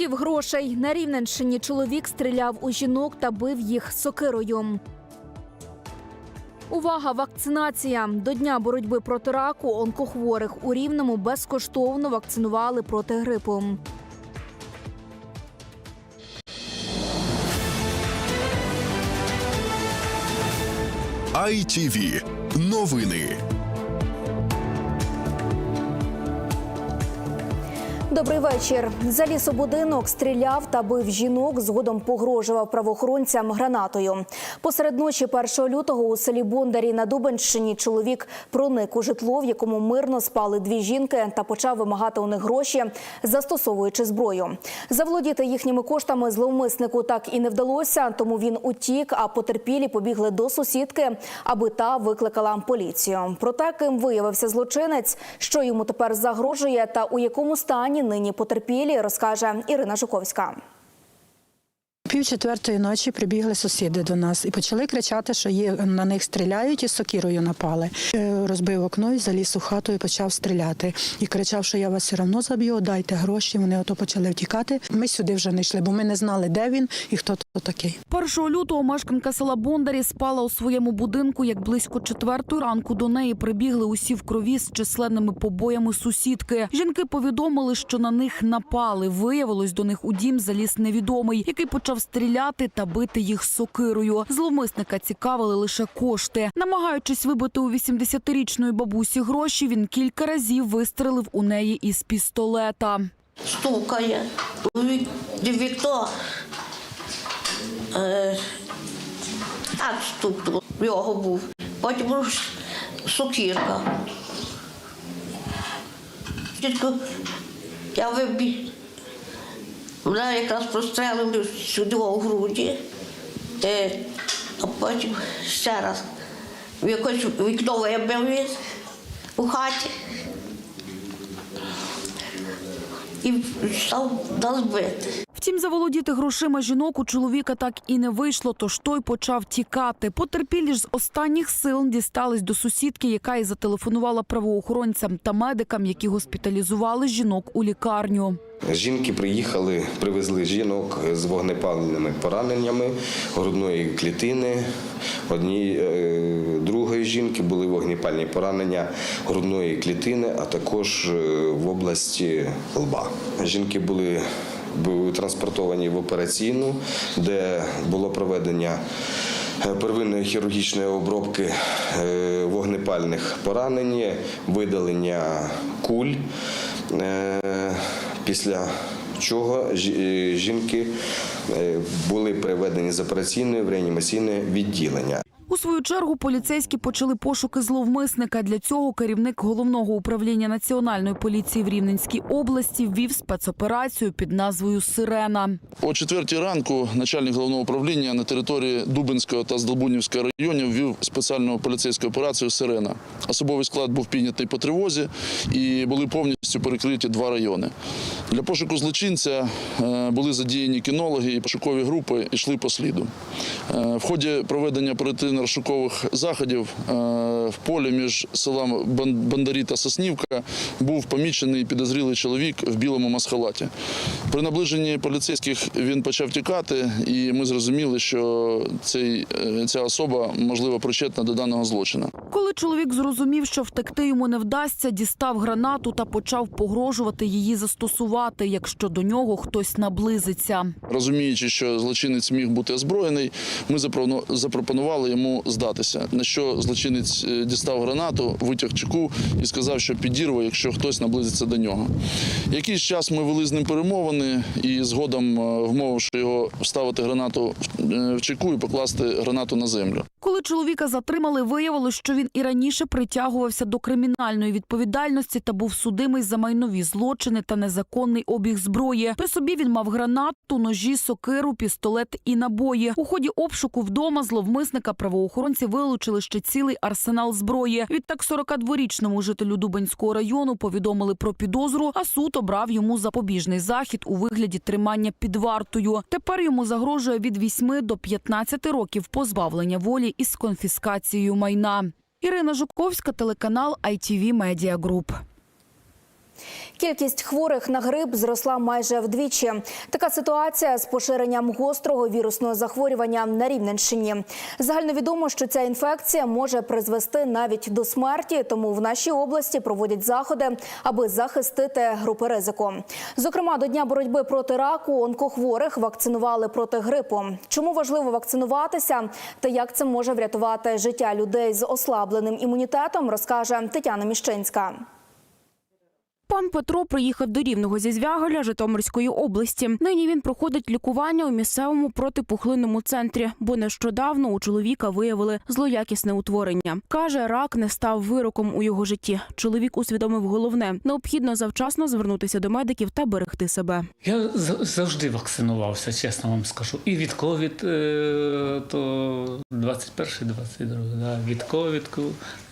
Хотів грошей. На Рівненщині чоловік стріляв у жінок та бив їх сокирою. Увага! Вакцинація до дня боротьби проти раку онкохворих у рівному безкоштовно вакцинували проти грипу. ITV. Новини. Добрий вечір. Заліз у будинок, стріляв та бив жінок. Згодом погрожував правоохоронцям гранатою. Посеред ночі 1 лютого у селі Бондарі на Дубенщині чоловік проник у житло, в якому мирно спали дві жінки, та почав вимагати у них гроші, застосовуючи зброю. Заволодіти їхніми коштами зловмиснику так і не вдалося, тому він утік. А потерпілі побігли до сусідки, аби та викликала поліцію. Проте ким виявився злочинець, що йому тепер загрожує, та у якому стані нині потерпілі, розкаже Ірина Жуковська. Пів четвертої ночі прибігли сусіди до нас і почали кричати, що є на них стріляють і сокірою напали. Е, Розбив окно і заліз у хату і почав стріляти. І кричав, що я вас все одно заб'ю, дайте гроші. Вони ото почали втікати. Ми сюди вже не йшли, бо ми не знали, де він і хто то такий. 1 лютого мешканка села Бондарі спала у своєму будинку, як близько четвертої ранку до неї прибігли усі в крові з численними побоями сусідки. Жінки повідомили, що на них напали. Виявилось, до них у дім заліз невідомий, який почав стріляти та бити їх сокирою. Зловмисника цікавили лише кошти. Намагаючись вибити у 80-річної бабусі гроші, він кілька разів вистрелив у неї із пістолета. стукає у. Е, так стукнуло. В його був. Потім був сокірка. Я вибіг. Мене якраз прострелила сюди у груді, а потім ще раз. В якось вікно вибив він у хаті і став нас бити. Втім, заволодіти грошима жінок у чоловіка так і не вийшло, тож той почав тікати. Потерпілі ж з останніх сил дістались до сусідки, яка і зателефонувала правоохоронцям та медикам, які госпіталізували жінок у лікарню. Жінки приїхали, привезли жінок з вогнепальними пораненнями грудної клітини. Одній е, другої жінки були вогнепальні поранення грудної клітини, а також е, в області лба. Жінки були були транспортовані в операційну, де було проведення е, первинної хірургічної обробки е, вогнепальних поранень, видалення куль. Е, Після чого жінки були приведені з операційної в реанімаційне відділення. У свою чергу поліцейські почали пошуки зловмисника. Для цього керівник головного управління національної поліції в Рівненській області ввів спецоперацію під назвою Сирена. О четвертій ранку начальник головного управління на території Дубинського та Здолбунівського районів ввів спеціальну поліцейську операцію Сирена. Особовий склад був піднятий по тривозі і були повністю перекриті два райони. Для пошуку злочинця е, були задіяні кінологи і пошукові групи йшли по сліду. Е, В ході проведення оперативно-розшукових заходів е, в полі між селами Бандарі та Соснівка був помічений підозрілий чоловік в білому масхалаті. При наближенні поліцейських він почав тікати, і ми зрозуміли, що цей, ця особа можливо причетна до даного злочину. Коли чоловік зрозумів, що втекти йому не вдасться, дістав гранату та почав погрожувати її застосувати, якщо до нього хтось наблизиться. Розуміючи, що злочинець міг бути озброєний, ми запропонували йому здатися. На що злочинець е, дістав гранату, витяг чеку і сказав, що підірве, якщо хтось наблизиться до нього. Якийсь час ми вели з ним перемовини і згодом, е, вмовивши його вставити гранату в- е, чеку і покласти гранату на землю. Коли чоловіка затримали, виявилось, що він і раніше притягувався до кримінальної відповідальності та був судимий за майнові злочини та незаконний обіг зброї. При собі він мав гранату, ножі, сокиру, пістолет і набої. У ході обшуку вдома зловмисника правоохоронці вилучили ще цілий арсенал зброї. Відтак 42-річному жителю Дубенського району повідомили про підозру, а суд обрав йому запобіжний захід у вигляді тримання під вартою. Тепер йому загрожує від 8 до 15 років позбавлення волі із конфіскацією майна. Ірина Жуковська, телеканал ITV Media Group. Кількість хворих на грип зросла майже вдвічі. Така ситуація з поширенням гострого вірусного захворювання на Рівненщині. Загальновідомо, що ця інфекція може призвести навіть до смерті, тому в нашій області проводять заходи, аби захистити групи ризику. Зокрема, до дня боротьби проти раку онкохворих вакцинували проти грипу. Чому важливо вакцинуватися та як це може врятувати життя людей з ослабленим імунітетом, розкаже Тетяна Міщинська. Пан Петро приїхав до Рівного зі Звяголя Житомирської області. Нині він проходить лікування у місцевому протипухлинному центрі, бо нещодавно у чоловіка виявили злоякісне утворення. Каже, рак не став вироком у його житті. Чоловік усвідомив головне: необхідно завчасно звернутися до медиків та берегти себе. Я за- завжди вакцинувався, чесно вам скажу. І від ковід, е, то 21 22 да, від ковідку.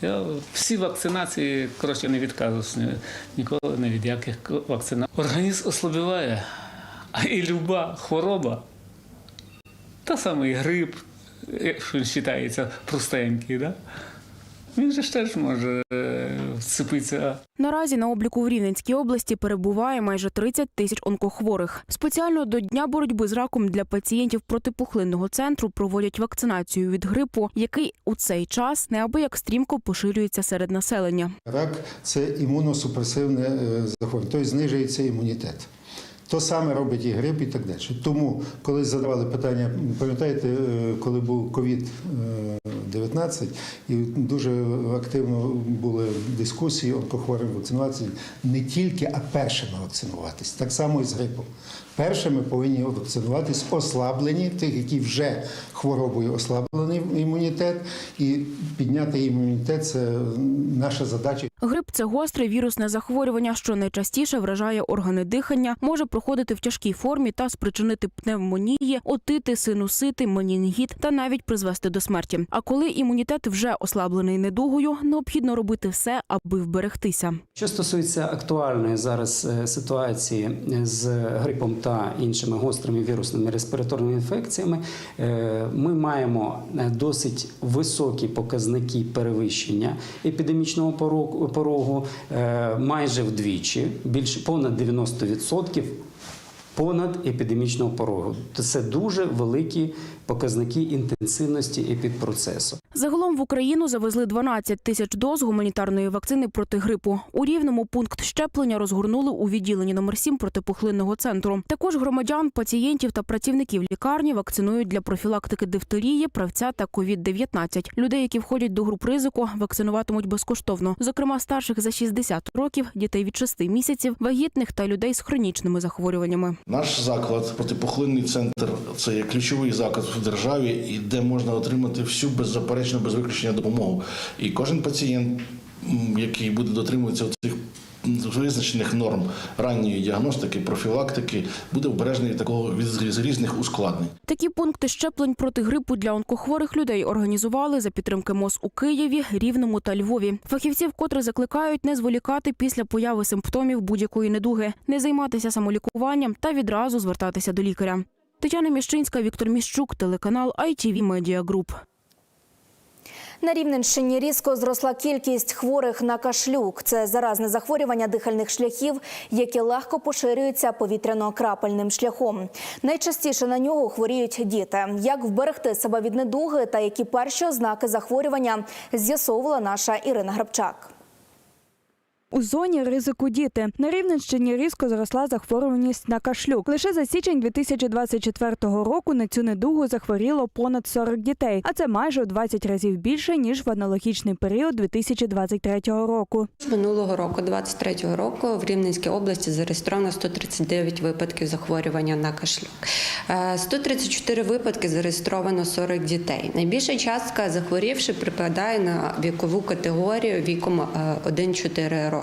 Я всі вакцинації, коротше, не відказувався ніколи не від яких вакцин. Організм ослабіває, а і люба хвороба, та саме і грип, якщо він вважається простенький, да? Він же ж теж може е, вцепитися Наразі на обліку в Рівненській області перебуває майже 30 тисяч онкохворих. Спеціально до дня боротьби з раком для пацієнтів протипухлинного центру проводять вакцинацію від грипу, який у цей час неабияк стрімко поширюється серед населення. Рак це імуносупресивне е, захворювання, тобто знижується імунітет. То саме робить і грип, і так далі. Тому, коли задавали питання, пам'ятаєте, е, коли був ковід-19, і дуже активно були дискусії онкохворим вакцинуватися не тільки, а першими вакцинуватись. Так само і з грипом. Першими повинні вакцинуватись ослаблені, тих, які вже хворобою ослаблений імунітет, і підняти імунітет це наша задача. Грип це гостре вірусне захворювання, що найчастіше вражає органи дихання, може проходити в тяжкій формі та спричинити пневмонії, отити, синусити, менінгіт та навіть призвести до смерті. А коли імунітет вже ослаблений недугою, необхідно робити все, аби вберегтися. Що стосується актуальної зараз е, ситуації з грипом та іншими гострими вірусними респіраторними інфекціями, е, ми маємо е, досить високі показники перевищення епідемічного порогу, порогу е, майже вдвічі, більше понад 90% понад епідемічного порогу. Це дуже великі показники інтенсивності епідпроцесу. Загалом в Україну завезли 12 тисяч доз гуманітарної вакцини проти грипу. У рівному пункт щеплення розгорнули у відділенні номер 7 протипухлинного центру. Також громадян, пацієнтів та працівників лікарні вакцинують для профілактики дифтерії, правця та COVID-19. Людей, які входять до груп ризику, вакцинуватимуть безкоштовно. Зокрема, старших за 60 років, дітей від 6 місяців, вагітних та людей з хронічними захворюваннями. Наш заклад, протипухлинний центр, це є ключовий заклад в державі, і де можна отримати всю беззаперечно, без виключення допомогу. І кожен пацієнт, який буде дотримуватися цих визначених норм ранньої діагностики, профілактики, буде обережний такого від різних ускладнень. Такі пункти щеплень проти грипу для онкохворих людей організували за підтримки МОЗ у Києві, Рівному та Львові. Фахівці вкотре закликають не зволікати після появи симптомів будь-якої недуги, не займатися самолікуванням та відразу звертатися до лікаря. Тетяна Міщинська, Віктор Міщук, телеканал ITV Media Group. На Рівненщині різко зросла кількість хворих на кашлюк. Це заразне захворювання дихальних шляхів, яке легко поширюється повітряно-крапельним шляхом. Найчастіше на нього хворіють діти. Як вберегти себе від недуги та які перші ознаки захворювання, з'ясовувала наша Ірина Грабчак. У зоні ризику діти на Рівненщині різко зросла захворюваність на кашлюк. Лише за січень 2024 року на цю недугу захворіло понад 40 дітей, а це майже у 20 разів більше ніж в аналогічний період 2023 року. Минулого року, 23-го року, в Рівненській області зареєстровано 139 випадків захворювання на кашлюк. Е, 134 випадки зареєстровано 40 дітей. Найбільша частка захворівши припадає на вікову категорію віком е, 1-4 роки.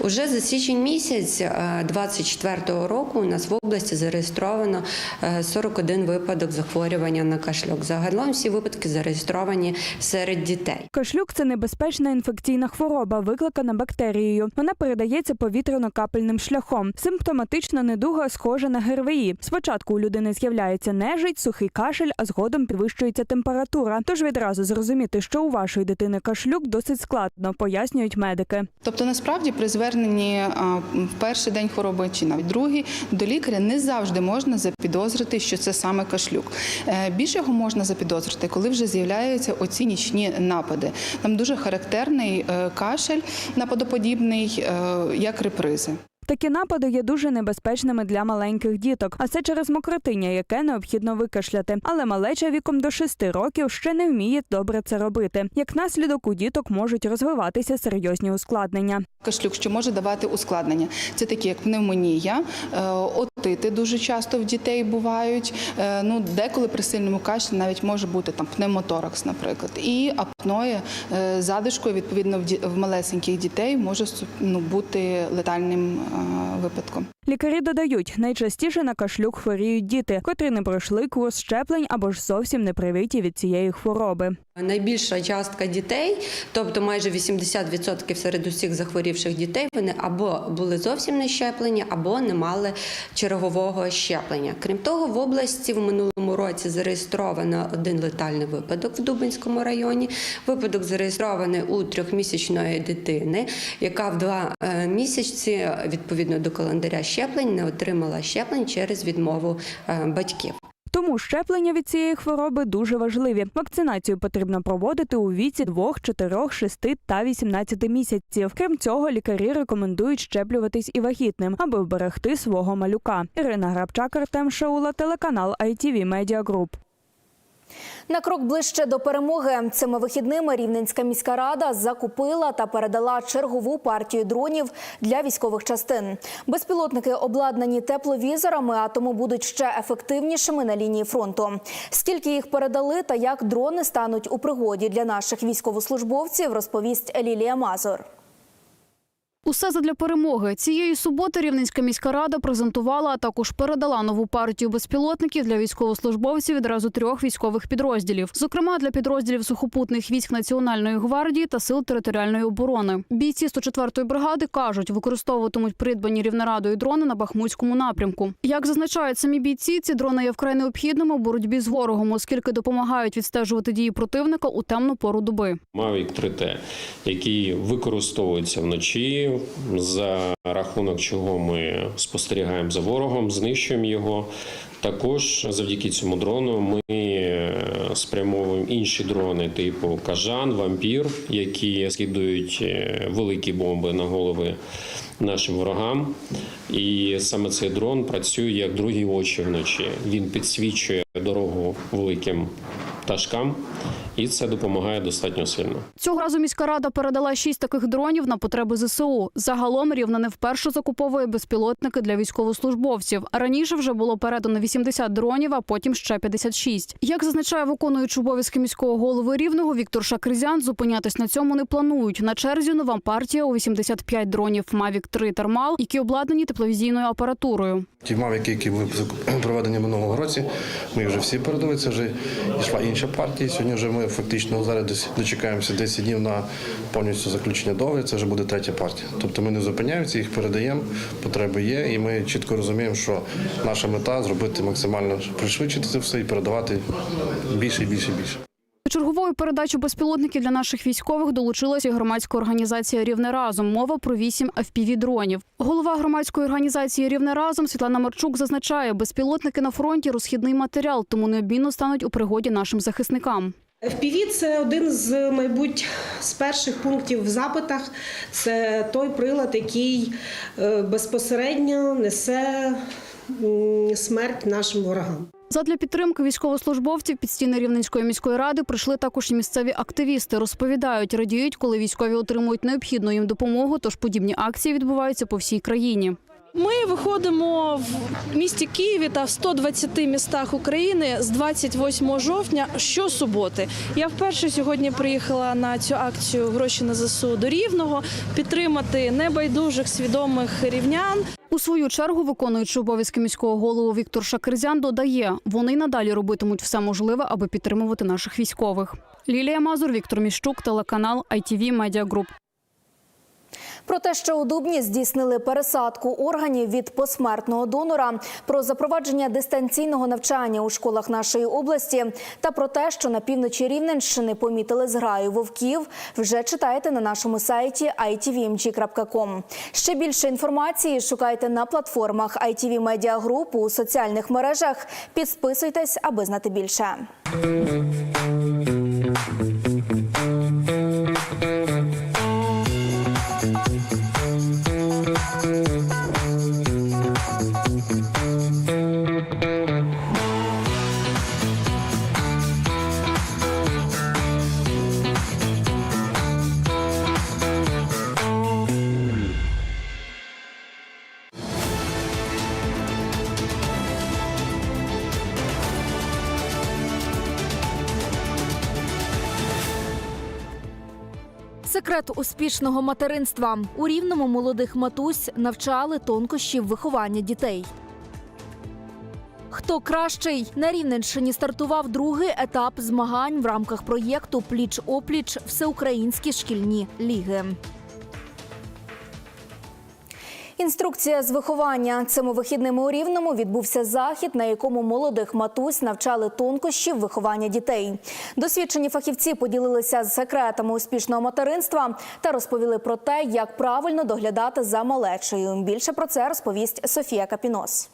Уже за січень місяць 24-го року у нас в області зареєстровано е, 41 випадок захворювання на кашлюк. Загалом всі випадки зареєстровані серед дітей. Кашлюк це небезпечна інфекційна хвороба, викликана бактерією. Вона передається повітряно-капельним шляхом. Симптоматична недуга схожа на ГРВІ. Спочатку у людини з'являється нежить, сухий кашель, а згодом підвищується температура. Тож відразу зрозуміти, що у вашої дитини кашлюк досить складно, пояснюють медики. Тобто на насправді при зверненні в перший день хвороби чи навіть другий до лікаря не завжди можна запідозрити, що це саме кашлюк. Е, Більше його можна запідозрити, коли вже з'являються оці нічні напади. Там дуже характерний е, кашель нападоподібний, е, як репризи. Такі напади є дуже небезпечними для маленьких діток, а це через мокротиння, яке необхідно викашляти. Але малеча віком до 6 років ще не вміє добре це робити. Як наслідок у діток можуть розвиватися серйозні ускладнення. Кашлюк, що може давати ускладнення. Це такі, як пневмонія, е, отити дуже часто в дітей бувають. Е, Ну, деколи при сильному кашлі навіть може бути там пневмоторакс, наприклад. І апноє е, задишкою, відповідно, в малесеньких дітей може ну, бути летальним е, випадком. Лікарі додають, найчастіше на кашлюк хворіють діти, котрі не пройшли курс щеплень або ж зовсім не привиті від цієї хвороби. Найбільша частка дітей, тобто майже 80% серед усіх захворівших дітей, вони або були зовсім не щеплені, або не мали чергового щеплення. Крім того, в області в минулому році зареєстровано один летальний випадок в Дубинському районі. Випадок зареєстрований у трьохмісячної дитини, яка в два е, місяці відповідно до календаря щеплень не отримала щеплень через відмову е, батьків. Тому щеплення від цієї хвороби дуже важливі. Вакцинацію потрібно проводити у віці 2, 4, 6 та 18 місяців. Крім цього, лікарі рекомендують щеплюватись і вагітним, аби вберегти свого малюка. Ірина Грабчак, Артем Шаула, телеканал ITV Media Group. На крок ближче до перемоги цими вихідними Рівненська міська рада закупила та передала чергову партію дронів для військових частин. Безпілотники обладнані тепловізорами, а тому будуть ще ефективнішими на лінії фронту. Скільки їх передали та як дрони стануть у пригоді для наших військовослужбовців, розповість Лілія Мазур. Усе задля перемоги. Цієї суботи Рівненська міська рада презентувала, а також передала нову партію безпілотників для військовослужбовців відразу трьох військових підрозділів, зокрема для підрозділів сухопутних військ Національної гвардії та сил територіальної оборони. Бійці 104-ї бригади кажуть, використовуватимуть придбані рівнорадою дрони на Бахмутському напрямку. Як зазначають самі бійці, ці дрони є вкрай необхідними у боротьбі з ворогом, оскільки допомагають відстежувати дії противника у темну пору доби. Mavic 3T, який використовується вночі, за рахунок чого ми спостерігаємо за ворогом, знищуємо його. Також завдяки цьому дрону ми е, спрямовуємо інші дрони типу Кажан, Вампір, які скидують е, великі бомби на голови нашим ворогам. І саме цей дрон працює як другі очі вночі. Він підсвічує дорогу великим пташкам, і це допомагає достатньо сильно. Цього разу міська рада передала шість таких дронів на потреби ЗСУ. Загалом рівна не вперше закуповує безпілотники для військовослужбовців. Раніше вже було передано 80 дронів, а потім ще 56. Як зазначає виконуючий обов'язки міського голови рівного Віктор Шакризян, зупинятись на цьому не планують. На черзі нова партія у 85 дронів Mavic 3 Термал, які обладнані тепловізійною апаратурою. Ті мавіки, які були проведені минулого році, ми вже всі передали. Це вже йшла інша партія. Сьогодні вже ми фактично зараз дочекаємося 10 днів на повністю заключення договору. Це вже буде третя партія. Тобто ми не зупиняємося, їх передаємо. Потреби є, і ми чітко розуміємо, що наша мета зробити максимально пришвидшити це все і передавати більше більше і більше. До чергової передачі безпілотників для наших військових долучилася громадська організація Рівне разом. Мова про вісім fpv дронів. Голова громадської організації Рівне разом Світлана Марчук зазначає, безпілотники на фронті розхідний матеріал, тому необмінно стануть у пригоді нашим захисникам. FPV – це один з, мабуть, з перших пунктів в запитах. Це той прилад, який е, безпосередньо несе смерть нашим ворогам. Задля підтримки військовослужбовців під стіни Рівненської міської ради прийшли також і місцеві активісти. Розповідають, радіють, коли військові отримують необхідну їм допомогу. Тож подібні акції відбуваються по всій країні. Ми виходимо в місті Києві та в 120 містах України з 28 жовтня щосуботи. Я вперше сьогодні приїхала на цю акцію гроші на ЗСУ до Рівного підтримати небайдужих свідомих рівнян. У свою чергу, виконуючи обов'язки міського голову Віктор Шакирзян, додає, вони надалі робитимуть все можливе, аби підтримувати наших військових. Лілія Мазур, Віктор Міщук, телеканал ITV Media Group. Про те, що у Дубні здійснили пересадку органів від посмертного донора, про запровадження дистанційного навчання у школах нашої області та про те, що на півночі Рівненщини помітили зграю вовків, вже читаєте на нашому сайті itvmg.com. Ще більше інформації шукайте на платформах ITV Media Group у соціальних мережах. Підписуйтесь, аби знати більше. Секрет успішного материнства у рівному молодих матусь навчали тонкощів виховання дітей. Хто кращий на Рівненщині стартував другий етап змагань в рамках проєкту Пліч опліч всеукраїнські шкільні ліги. Інструкція з виховання цими вихідними у Рівному відбувся захід, на якому молодих матусь навчали тонкощів виховання дітей. Досвідчені фахівці поділилися з секретами успішного материнства та розповіли про те, як правильно доглядати за малечею. Більше про це розповість Софія Капінос.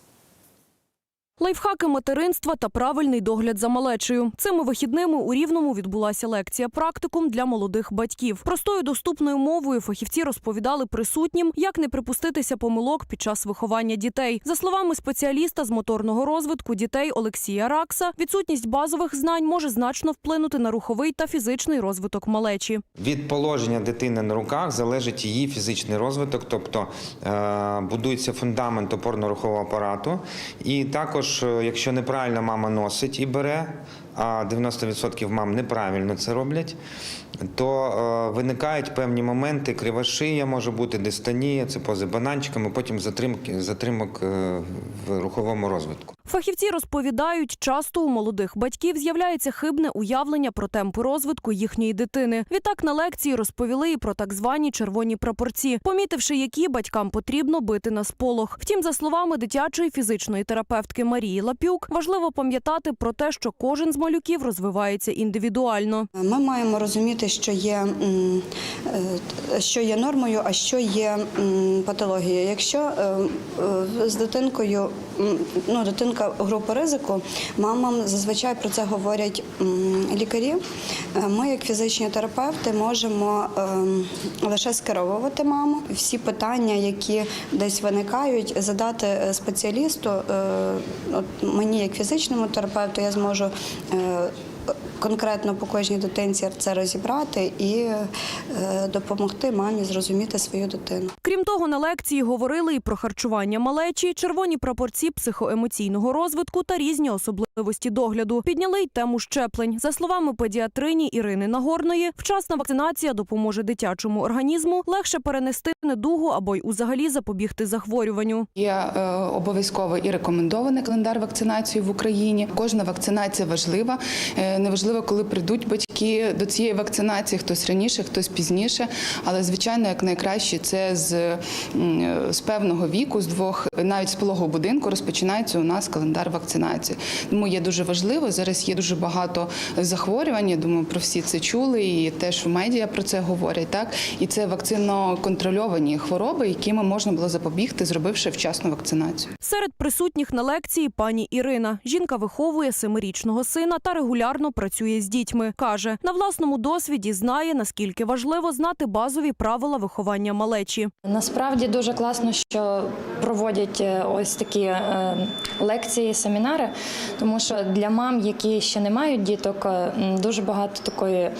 Лайфхаки материнства та правильний догляд за малечею. Цими вихідними у Рівному відбулася лекція практикум для молодих батьків. Простою доступною мовою фахівці розповідали присутнім, як не припуститися помилок під час виховання дітей. За словами спеціаліста з моторного розвитку дітей Олексія Ракса, відсутність базових знань може значно вплинути на руховий та фізичний розвиток малечі. Від положення дитини на руках залежить її фізичний розвиток, тобто е, будується фундамент опорно-рухового апарату. І також, е, якщо неправильно мама носить і бере, а 90% мам неправильно це роблять, то е, виникають певні моменти, кривошия може бути, дистонія, це пози бананчиками, потім затримки, затримок е, в руховому розвитку. Фахівці розповідають, часто у молодих батьків з'являється хибне уявлення про темпи розвитку їхньої дитини. Відтак на лекції розповіли і про так звані червоні прапорці, помітивши, які батькам потрібно бити на сполох. Втім, за словами дитячої фізичної терапевтки Марії Лапюк, важливо пам'ятати про те, що кожен з малюків розвивається індивідуально. Ми маємо розуміти, що є, е, що є нормою, а що є патологією. Якщо е, е, з дитинкою, ну дитинка групи ризику, мамам зазвичай про це говорять лікарі. Ми, як фізичні терапевти, можемо ем, лише скеровувати маму. Всі питання, які десь виникають, задати спеціалісту. От мені, як фізичному терапевту, я зможу. Конкретно по кожній дитинці це розібрати і е, допомогти мамі зрозуміти свою дитину. Крім того, на лекції говорили і про харчування малечі, червоні прапорці психоемоційного розвитку та різні особливості догляду. Підняли й тему щеплень. За словами педіатрині Ірини Нагорної, вчасна вакцинація допоможе дитячому організму легше перенести недугу або й узагалі запобігти захворюванню. Є е, обов'язковий і рекомендований календар вакцинації в Україні. Кожна вакцинація важлива. Е, Неважливо, коли прийдуть батьки до цієї вакцинації, хтось раніше, хтось пізніше. Але звичайно, як найкраще це з, з певного віку, з двох, навіть з пологового будинку, розпочинається у нас календар вакцинації. Тому є дуже важливо. Зараз є дуже багато захворювань. Я думаю, про всі це чули, і теж в медіа про це говорять. Так і це вакцинно контрольовані хвороби, якими можна було запобігти, зробивши вчасну вакцинацію. Серед присутніх на лекції пані Ірина. Жінка виховує семирічного сина та регулярно працює з дітьми. Каже, на власному досвіді знає, наскільки важливо знати базові правила виховання малечі. Насправді дуже класно, що проводять е, ось такі е, лекції, семінари, тому що для мам, які ще не мають діток, е, дуже багато такої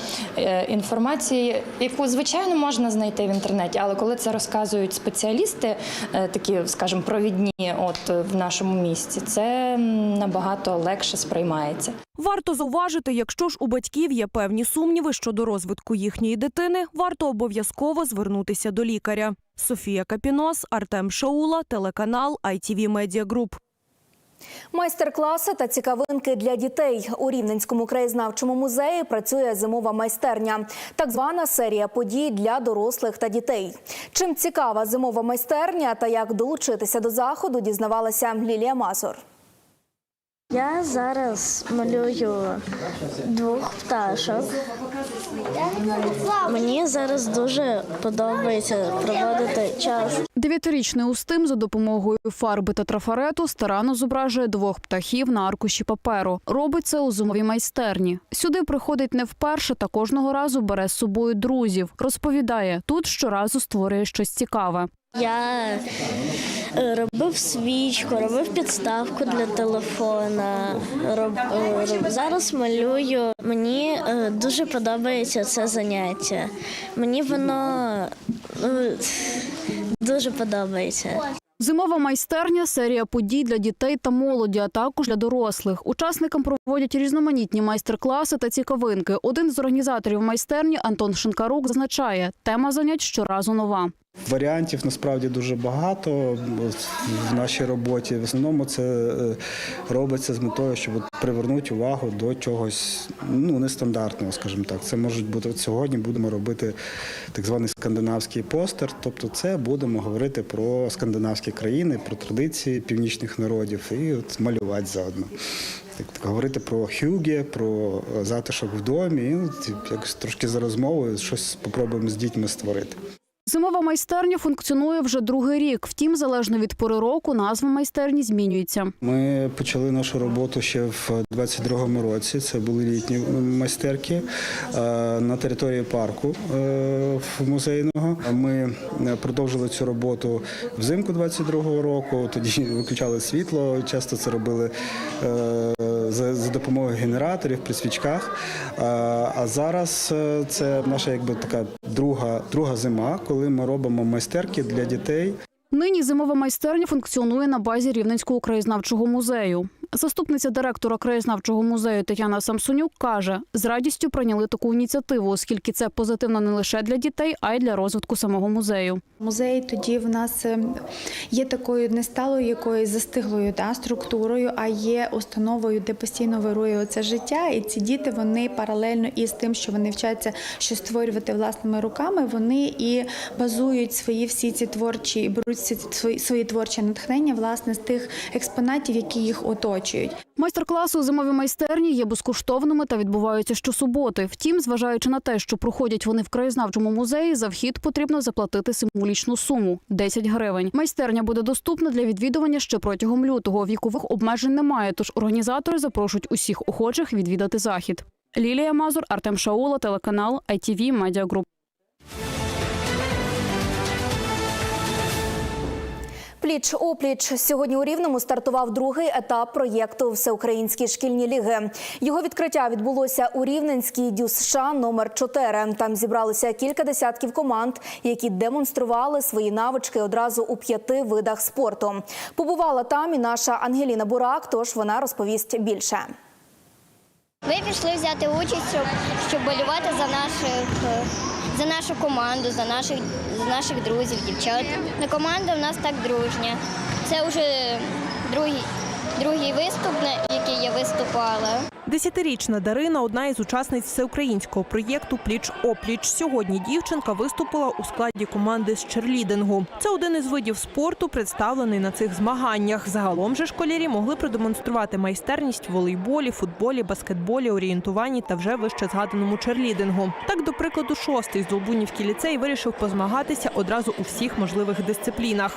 інформації, яку звичайно можна знайти в інтернеті, але коли це розказують спеціалісти, такі, скажімо, провідні, от в нашому місті, це набагато легше сприймається. Варто зауважити, якщо ж у батьків є певні сумніви щодо розвитку їхньої дитини, варто обов'язково звернутися до лікаря. Софія Капінос, Артем Шаула, телеканал ITV Media Group. Майстер-класи та цікавинки для дітей у Рівненському краєзнавчому музеї працює зимова майстерня, так звана серія подій для дорослих та дітей. Чим цікава зимова майстерня та як долучитися до заходу, дізнавалася Лілія Мазур. Я зараз малюю двох пташок. Мені зараз дуже подобається проводити час. Дев'ятирічний Устим за допомогою фарби та трафарету старанно зображує двох птахів на аркуші паперу. Робить це у зимовій майстерні. Сюди приходить не вперше та кожного разу бере з собою друзів. Розповідає, тут щоразу створює щось цікаве. Я е, робив свічку, робив підставку для телефона. Роб, е, роб- зараз малюю. Мені е, дуже подобається це заняття. Мені воно дуже подобається. Зимова майстерня серія подій для дітей та молоді, а також для дорослих. Учасникам проводять різноманітні майстер-класи та цікавинки. Один з організаторів майстерні Антон Шинкарук зазначає, тема занять щоразу нова. Варіантів насправді дуже багато в нашій роботі. В основному це е, робиться з метою, щоб привернути увагу до чогось ну нестандартного, скажімо так. Це можуть бути сьогодні. Будемо робити так званий скандинавський постер. Тобто, це будемо говорити про скандинавські країни, про традиції північних народів і от малювати заодно. Так, так говорити про хюге, про е, затишок в домі, і от, якось трошки за розмовою щось спробуємо з дітьми створити. Зимова майстерня функціонує вже другий рік. Втім, залежно від пори року, назва майстерні змінюється. Ми почали нашу роботу ще в 22-му році. Це були літні майстерки е, на території парку е, музейного. Ми продовжили цю роботу взимку 22-го року. Тоді виключали світло. Часто це робили е, за, допомогою генераторів при свічках. А зараз це наша якби така друга, друга зима, коли ми робимо майстерки для дітей. Нині зимова майстерня функціонує на базі Рівненського краєзнавчого музею. Заступниця директора краєзнавчого музею Тетяна Самсонюк каже, з радістю прийняли таку ініціативу, оскільки це позитивно не лише для дітей, а й для розвитку самого музею. Музей тоді в нас е, є такою не сталою якоюсь застиглою та, структурою, а є установою, де постійно вирує оце життя. І ці діти вони паралельно із тим, що вони вчаться щось створювати власними руками, вони і базують свої всі ці творчі, беруть свої, свої творчі натхнення власне з тих експонатів, які їх оточують. Майстер-класи у зимовій майстерні є безкоштовними та відбуваються щосуботи. Втім, зважаючи на те, що проходять вони в краєзнавчому музеї, за вхід потрібно заплатити символічну суму 10 гривень. Майстерня буде доступна для відвідування ще протягом лютого. Вікових обмежень немає, тож організатори запрошують усіх охочих відвідати захід. Лілія Мазур, Артем Шаула, телеканал ITV Media Group. Пліч опліч сьогодні у Рівному стартував другий етап проєкту Всеукраїнські шкільні ліги. Його відкриття відбулося у Рівненській ДЮСШ номер 4 Там зібралося кілька десятків команд, які демонстрували свої навички одразу у п'яти видах спорту. Побувала там і наша Ангеліна Бурак, тож вона розповість більше. Ми пішли взяти участь, щоб, болювати за наших е, за нашу команду, за наших за наших друзів, дівчат. На команда в нас так дружня. Це вже другий, другий виступ, на який я виступала. Десятирічна Дарина одна із учасниць всеукраїнського проєкту Пліч опліч. Сьогодні дівчинка виступила у складі команди з черлідингу. Це один із видів спорту, представлений на цих змаганнях. Загалом же школярі могли продемонструвати майстерність в волейболі, футболі, баскетболі, орієнтуванні та вже вище згаданому черлідингу. Так, до прикладу, шостий з Долбунівський ліцей вирішив позмагатися одразу у всіх можливих дисциплінах.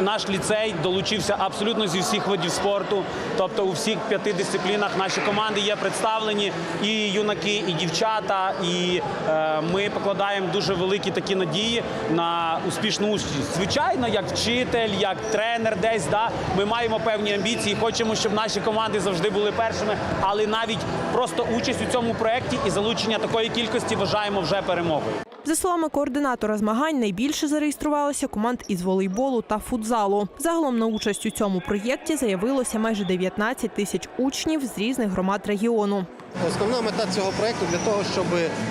Наш ліцей долучився абсолютно зі всіх видів спорту, тобто у всіх п'яти дисциплінах наші команди є представлені і юнаки, і дівчата. І е, ми покладаємо дуже великі такі надії на успішну участь. Звичайно, як вчитель, як тренер, десь да ми маємо певні амбіції. Хочемо, щоб наші команди завжди були першими, але навіть просто участь у цьому проєкті і залучення такої кількості вважаємо вже перемогою. За словами координатора змагань, найбільше зареєструвалося команд із волейболу та футзалу. Загалом на участь у цьому проєкті заявилося майже 19 тисяч учнів з різних громад регіону. Основна мета цього проекту для того, щоб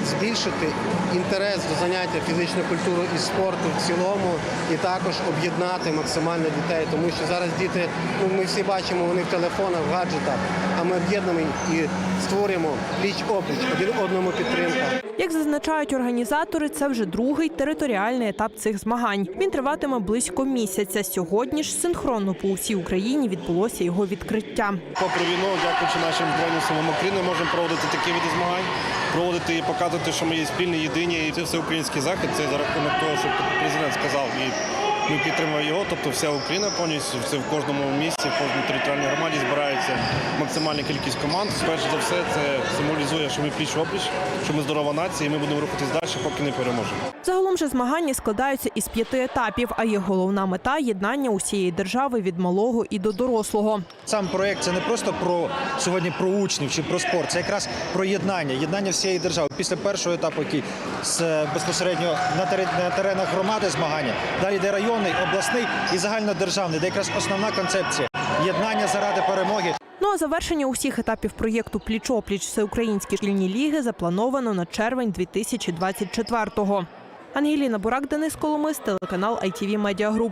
збільшити інтерес до заняття фізичною культурою і спорту в цілому, і також об'єднати максимально дітей, тому що зараз діти, ну ми всі бачимо, вони в телефонах, в гаджетах, а ми об'єднуємо і створюємо пліч опліч один одному підтримка. Як зазначають організатори, це вже другий територіальний етап цих змагань. Він триватиме близько місяця. Сьогодні ж синхронно по усій Україні відбулося його відкриття. Попри війну, дякуючи нашим збройним силам України, можемо проводити такі види змагань, проводити і показувати, що ми є спільні, єдині. І це всеукраїнський захід. Це за рахунок того, що президент сказав, і ми підтримуємо його. Тобто вся Україна повністю це в кожному місці, в кожній територіальній громаді збирається максимальна кількість команд. Перш за все, це символізує, що ми пліч опліч, що ми здорова нація, і ми будемо рухатись далі, поки не переможемо. Загалом же змагання складаються із п'яти етапів, а їх головна мета єднання усієї держави від малого і до дорослого. Сам проект це не просто про сьогодні про учнів чи про спорт, це якраз про єднання, єднання всієї держави. Після першого етапу, який з безпосередньо на теренах громади змагання, далі йде районний, обласний і загальнодержавний, де якраз основна концепція єднання заради перемоги. Ну а завершення усіх етапів проєкту Пліч-опліч Всеукраїнські шкільні ліги заплановано на червень 2024-го. Ангеліна Бурак, Денис Коломис, телеканал ITV.